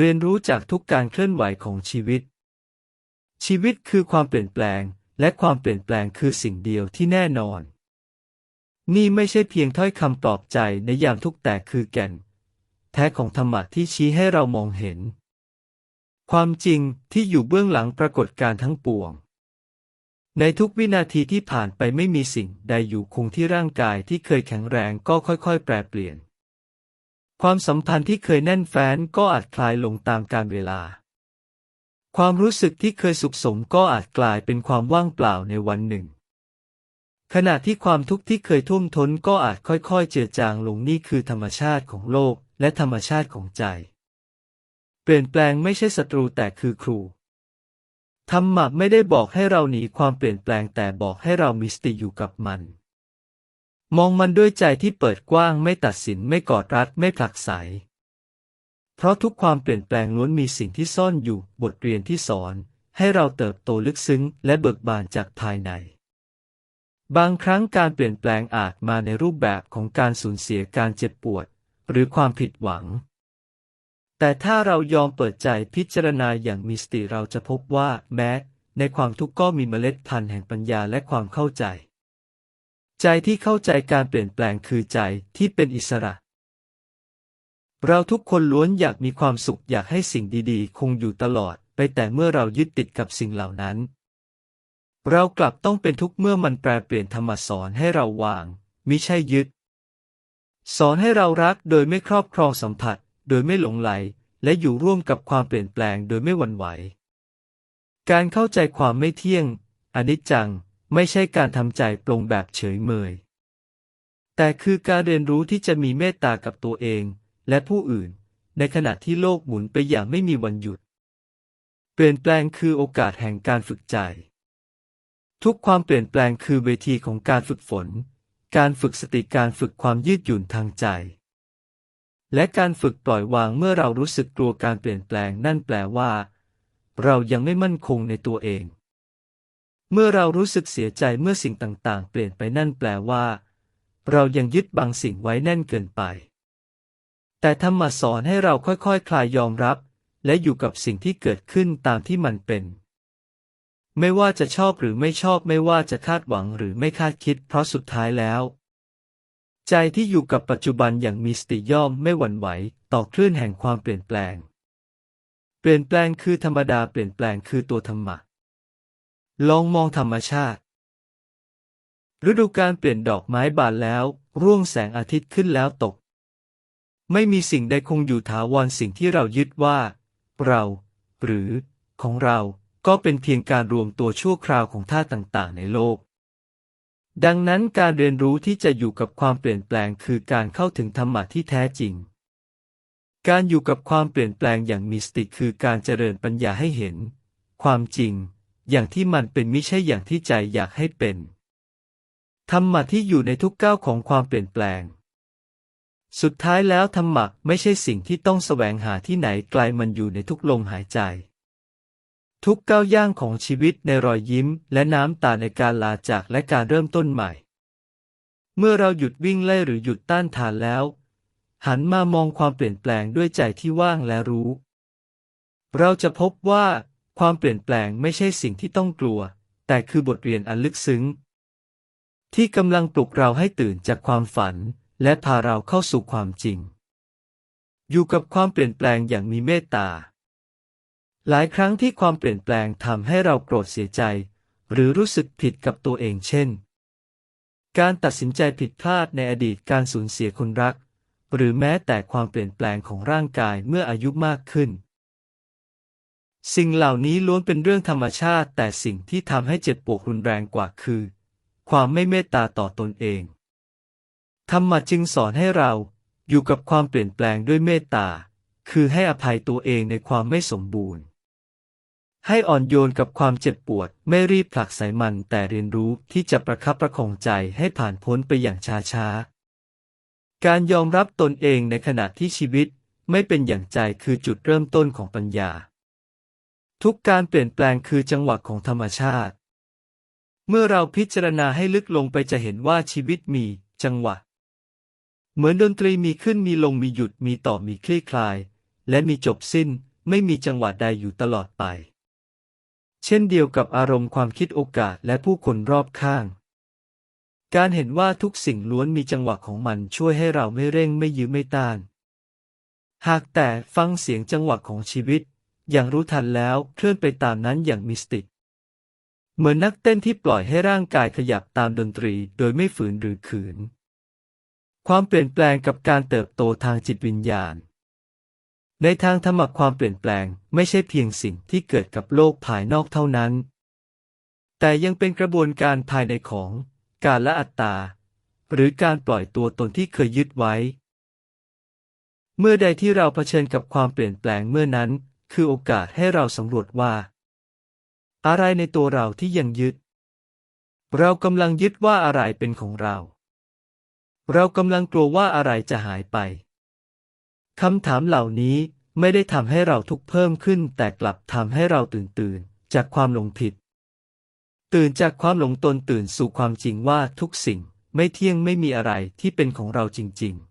เรียนรู้จากทุกการเคลื่อนไหวของชีวิต ชีวิตคือความเปลี่ยนแปลง และความเปลี่ยนแปลงคือสิ่งเดียวที่แน่นอน นี่ไม่ใช่เพียงถ้อยคำปลอบใจในยามทุกแต่คือแก่น แท้ของธรรมะที่ชี้ให้เรามองเห็น ความจริงที่อยู่เบื้องหลังปรากฏการทั้งปวง ในทุกวินาทีที่ผ่านไปไม่มีสิ่งใดอยู่คงที่ร่างกายที่เคยแข็งแรงก็ค่อยๆ แปรเปลี่ยน ความสัมพันธ์ที่เคยแน่นแฟ้นก็อาจคลายลงตามกาลเวลา ความรู้สึกที่เคยสุขสมก็อาจกลายเป็นความว่างเปล่าในวันหนึ่ง ขณะที่ความทุกข์ที่เคยท่วมท้นก็อาจค่อยๆ เจือจางลงนี่คือธรรมชาติของโลกและธรรมชาติของใจ เปลี่ยนแปลงไม่ใช่ศัตรูแต่คือครู ธรรมะไม่ได้บอกให้เราหนีความเปลี่ยนแปลงแต่บอกให้เรามีสติอยู่กับมัน มองมันด้วยใจที่เปิดกว้างไม่ตัดสินไม่กอดรัดไม่ผลักไส เพราะทุกความเปลี่ยนแปลงล้วนมีสิ่งที่ซ่อนอยู่บทเรียนที่สอน ให้เราเติบโตลึกซึ้งและเบิกบานจากภายใน บางครั้งการเปลี่ยนแปลงอาจมาในรูปแบบของการสูญเสียการเจ็บปวด หรือความผิดหวัง แต่ถ้าเรายอมเปิดใจพิจารณาอย่างมีสติเราจะพบว่า แม้ ในความทุกข์ก็มีเมล็ดพันธุ์แห่งปัญญาและความเข้าใจ ใจที่เข้าใจการเปลี่ยนแปลงคือใจที่เป็นอิสระ เราทุกคนล้วนอยากมีความสุขอยากให้สิ่งดีๆ คงอยู่ตลอด ไปแต่เมื่อเรายึดติดกับสิ่งเหล่านั้น เรากลับต้องเป็นทุกข์เมื่อมันแปรเปลี่ยนธรรมสอนให้เราวางมิใช่ยึด สอนให้เรารักโดยไม่ครอบครองสัมผัส โดยไม่หลงไหล และอยู่ร่วมกับความเปลี่ยนแปลงโดยไม่หวั่นไหว การเข้าใจความไม่เที่ยงอนิจจัง ไม่ใช่การทำใจปรงแบบเฉยเมย แต่คือการเรียนรู้ที่จะมีเมตตากับตัวเอง และผู้อื่น ในขณะที่โลกหมุนไปอย่างไม่มีวันหยุด เปลี่ยนแปลงคือโอกาสแห่งการฝึกใจ ทุกความเปลี่ยนแปลงคือเวทีของการฝึกฝน การฝึกสติการฝึกความยืดหยุ่นทางใจ และการฝึกปล่อยวางเมื่อเรารู้สึกกลัวการเปลี่ยนแปลงนั่นแปลว่า เรายังไม่มั่นคงในตัวเอง เมื่อเรารู้สึกเสียใจเมื่อสิ่งต่างๆ เปลี่ยนไปนั่นแปลว่า เรายังยึดบางสิ่งไว้แน่นเกินไป แต่ธรรมะสอนให้เราค่อยๆคคลายยอมรับ และอยู่กับสิ่งที่เกิดขึ้นตามที่มันเป็น ไม่ว่าจะชอบหรือไม่ชอบไม่ว่าจะคาดหวังหรือไม่คาดคิด เพราะสุดท้ายแล้ว ใจที่อยู่กับปัจจุบันอย่างมีสติย่อมไม่หวั่นไหว ต่อคลื่นแห่งความเปลี่ยนแปลง เปลี่ยนแปลงคือธรรมดาเปลี่ยนแปลงคือตัวธรรมะ ลองมองธรรมชาติ ฤดูการเปลี่ยนดอกไม้บานแล้ว ร่วงแสงอาทิตย์ขึ้นแล้วตก ไม่มีสิ่งใดคงอยู่ถาวรสิ่งที่เรายึดว่า เรา หรือ ของเราก็เป็นเพียงการรวมตัวชั่วคราวของธาตุต่างๆ ในโลก ดังนั้นการเรียนรู้ที่จะอยู่กับความเปลี่ยนแปลงคือการเข้าถึงธรรมะที่แท้จริง การอยู่กับความเปลี่ยนแปลงอย่างมีสติคือการเจริญปัญญาให้เห็น ความจริง อย่างที่มันเป็นไม่ใช่อย่างที่ใจอยากให้เป็น ธรรมะที่อยู่ในทุกก้าวของความเปลี่ยนแปลง สุดท้ายแล้วธรรมะไม่ใช่สิ่งที่ต้องแสวงหาที่ไหนไกลมันอยู่ในทุกลมหายใจ ทุกก้าวย่างของชีวิตในรอยยิ้ม และน้ำตาในการลาจากและการเริ่มต้นใหม่ เมื่อเราหยุดวิ่งไล่หรือหยุดต้านทานแล้ว หันมามองความเปลี่ยนแปลงด้วยใจที่ว่างและรู้ เราจะพบว่า ความเปลี่ยนแปลงไม่ใช่สิ่งที่ต้องกลัว แต่คือบทเรียนอันลึกซึ้ง ที่กำลังปลุกเราให้ตื่นจากความฝัน และพาเราเข้าสู่ความจริง อยู่กับความเปลี่ยนแปลงอย่างมีเมตตา หลายครั้งที่ความเปลี่ยนแปลงทำให้เราโกรธเสียใจ หรือรู้สึกผิดกับตัวเองเช่น การตัดสินใจผิดพลาดในอดีตการสูญเสียคนรัก หรือแม้แต่ความเปลี่ยนแปลงของร่างกายเมื่ออายุมากขึ้น สิ่งเหล่านี้ล้วนเป็นเรื่องธรรมชาติแต่สิ่งที่ทำให้เจ็บปวดรุนแรงกว่าคือ ความไม่เมตตาต่อตนเอง ธรรมะจึงสอนให้เราอยู่กับความเปลี่ยนแปลงด้วยเมตตา คือให้อภัยตัวเองในความไม่สมบูรณ์ ให้อ่อนโยนกับความเจ็บปวดไม่รีบผลักไสมันแต่เรียนรู้ที่จะประคับประคองใจให้ผ่านพ้นไปอย่างช้าๆการยอมรับตนเองในขณะที่ชีวิตไม่เป็นอย่างใจคือจุดเริ่มต้นของปัญญา ทุกการเปลี่ยนแปลงคือจังหวะของธรรมชาติ เมื่อเราพิจารณาให้ลึกลงไปจะเห็นว่าชีวิตมี จังหวะ เหมือนดนตรีมีขึ้นมีลงมีหยุดมีต่อมีคลี่คลาย และมีจบสิ้นไม่มีจังหวะใดอยู่ตลอดไป เช่นเดียวกับอารมณ์ความคิดโอกาสและผู้คนรอบข้าง การเห็นว่าทุกสิ่งล้วนมีจังหวะของมันช่วยให้เราไม่เร่งไม่ยื้อไม่ต้าน หากแต่ฟังเสียงจังหวะของชีวิต อย่างรู้ทันแล้วเคลื่อนไปตามนั้นอย่างมิสติกเหมือนนักเต้นที่ปล่อยให้ร่างกายขยับตามดนตรีโดยไม่ฝืนหรือขืน ความเปลี่ยนแปลงกับการเติบโตทางจิตวิญญาณ ในทางธรรมะความเปลี่ยนแปลงไม่ใช่เพียงสิ่งที่เกิดกับโลกภายนอกเท่านั้น แต่ยังเป็นกระบวนการภายในของการละอัตตา หรือการปล่อยตัวตนที่เคยยึดไว้ เมื่อใดที่เราเผชิญกับความเปลี่ยนแปลงเมื่อนั้น คือโอกาสให้เราสำรวจว่า อะไรในตัวเราที่ยังยึด เรากำลังยึดว่าอะไรเป็นของเรา เรากำลังกลัวว่าอะไรจะหายไปคำถามเหล่านี้ไม่ได้ทำให้เราทุกข์เพิ่มขึ้น แต่กลับทำให้เราตื่นตื่นจากความหลงผิด ตื่นจากความหลงตนตื่นสู่ความจริงว่าทุกสิ่งไม่เที่ยงไม่มีอะไรที่เป็นของเราจริง ๆ